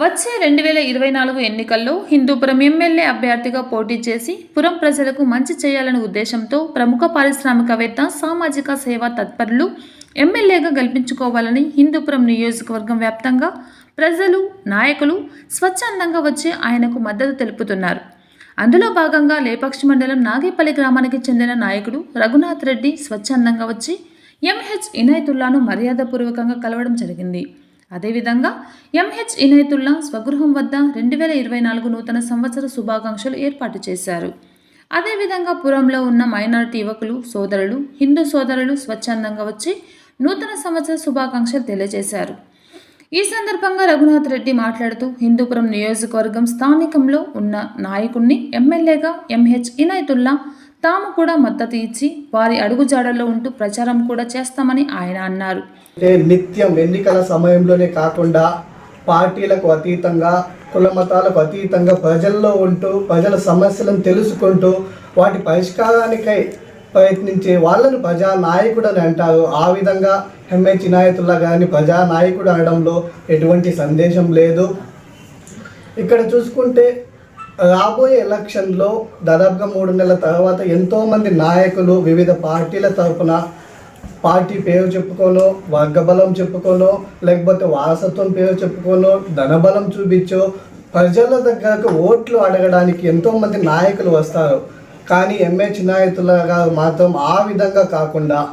వచ్చే రెండు వేల ఇరవై నాలుగు ఎన్నికల్లో హిందూపురం ఎమ్మెల్యే అభ్యర్థిగా పోటీ చేసి పురం ప్రజలకు మంచి చేయాలనే ఉద్దేశంతో ప్రముఖ పారిశ్రామికవేత్త సామాజిక సేవా తత్పరులు ఎమ్మెల్యేగా గెలిపించుకోవాలని హిందూపురం నియోజకవర్గం వ్యాప్తంగా ప్రజలు నాయకులు స్వచ్ఛందంగా వచ్చి ఆయనకు మద్దతు తెలుపుతున్నారు. అందులో భాగంగా లేపాక్షి మండలం నాగేపల్లి గ్రామానికి చెందిన నాయకుడు రఘునాథ్ రెడ్డి స్వచ్ఛందంగా వచ్చి ఎంహెచ్ ఇనాయతుల్లాను మర్యాదపూర్వకంగా కలవడం జరిగింది. అదేవిధంగా ఎంహెచ్ ఇనాయతుల్లా స్వగృహం వద్ద రెండు వేల ఇరవై నాలుగు నూతన సంవత్సర శుభాకాంక్షలు ఏర్పాటు చేశారు. అదేవిధంగా పురంలో ఉన్న మైనారిటీ యువకులు సోదరులు హిందూ సోదరులు స్వచ్ఛందంగా వచ్చి నూతన సంవత్సర శుభాకాంక్షలు తెలియజేశారు. ఈ సందర్భంగా రఘునాథ్ రెడ్డి మాట్లాడుతూ హిందూపురం నియోజకవర్గం స్థానికంలో ఉన్న నాయకుణ్ణి ఎమ్మెల్యేగా ఎంహెచ్ ఇనాయతుల్లా తాము కూడా మద్దతు ఇచ్చి వారి అడుగుజాడల్లో ఉంటూ ప్రచారం కూడా చేస్తామని ఆయన అన్నారు. అంటే నిత్యం ఎన్నికల సమయంలోనే కాకుండా పార్టీలకు అతీతంగా కుల మతాలకు అతీతంగా ప్రజల్లో ఉంటూ ప్రజల సమస్యలను తెలుసుకుంటూ వాటి పరిష్కారానికై ప్రయత్నించే వాళ్ళను ప్రజా నాయకుడు అని అంటారు. ఆ విధంగా ఎంహెచ్ ఇనాయతుల్లా గారిని ప్రజా నాయకుడు అనడంలో ఎటువంటి సందేశం లేదు. ఇక్కడ చూసుకుంటే రాబోయే ఎలక్షన్లో దాదాపుగా మూడు నెలల తర్వాత ఎంతోమంది నాయకులు వివిధ పార్టీల తరఫున పార్టీ పేరు చెప్పుకోనో వర్గబలం చెప్పుకోనో లేకపోతే వారసత్వం పేరు చెప్పుకోనో ధనబలం చూపించో ప్రజల దగ్గరకు ఓట్లు అడగడానికి ఎంతోమంది నాయకులు వస్తారు. కానీ ఎంఏ నాయకుల గారు మాత్రం ఆ విధంగా కాకుండా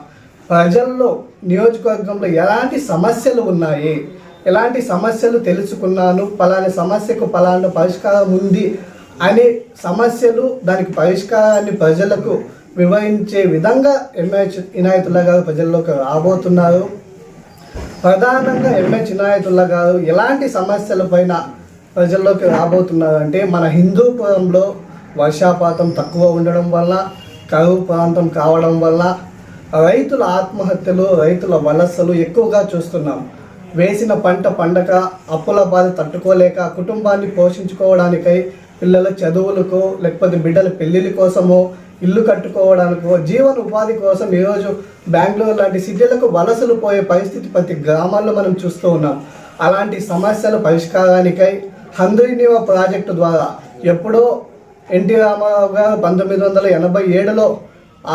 ప్రజల్లో నియోజకవర్గంలో ఎలాంటి సమస్యలు ఉన్నాయి ఎలాంటి సమస్యలు తెలుసుకున్నాను పలాని సమస్యకు పలానా పరిష్కారం ఉంది అనే సమస్యలు దానికి పరిష్కారాన్ని ప్రజలకు వివరించే విధంగా ఎంఎహెచ్ ఇనాయతుల్లా గారు ప్రజల్లోకి రాబోతున్నారు. ప్రధానంగా ఎంఎహెచ్ ఇనాయతుల్లా గారు ఎలాంటి సమస్యలపైన ప్రజల్లోకి రాబోతున్నారు అంటే మన హిందూపురంలో వర్షాపాతం తక్కువ ఉండడం వల్ల కరువు ప్రాంతం కావడం వల్ల రైతుల ఆత్మహత్యలు రైతుల వలసలు ఎక్కువగా చూస్తున్నాం. వేసిన పంట పండక అప్పుల బాధ తట్టుకోలేక కుటుంబాన్ని పోషించుకోవడానికై పిల్లల చదువులకు లేకపోతే బిడ్డల పెళ్ళిళ్ళ కోసమో ఇల్లు కట్టుకోవడానికో జీవన ఉపాధి కోసం ఈరోజు బెంగళూరు లాంటి సిటీలకు వలసలు పోయే పరిస్థితి ప్రతి గ్రామాల్లో మనం చూస్తూ ఉన్నాం. అలాంటి సమస్యల పరిష్కారానికై హంద్రీనివ ప్రాజెక్టు ద్వారా ఎప్పుడో ఎన్టీ రామారావు గారు పంతొమ్మిది వందల ఎనభై ఏడులో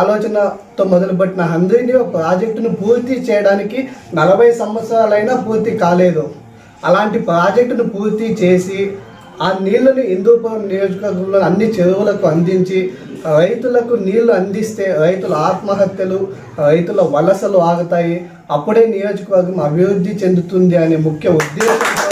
ఆలోచనతో మొదలుపెట్టిన హంద్రీనివ ప్రాజెక్టును పూర్తి చేయడానికి నలభై సంవత్సరాలైనా పూర్తి కాలేదు. అలాంటి ప్రాజెక్టును పూర్తి చేసి ఆ నీళ్ళని హిందూపురం నియోజకవర్గంలో అన్ని చెరువులకు అందించి రైతులకు నీళ్ళు అందిస్తే రైతుల ఆత్మహత్యలు రైతుల వలసలు ఆగుతాయి. అప్పుడే నియోజకవర్గం అభివృద్ధి చెందుతుంది అనే ముఖ్య ఉద్దేశంతో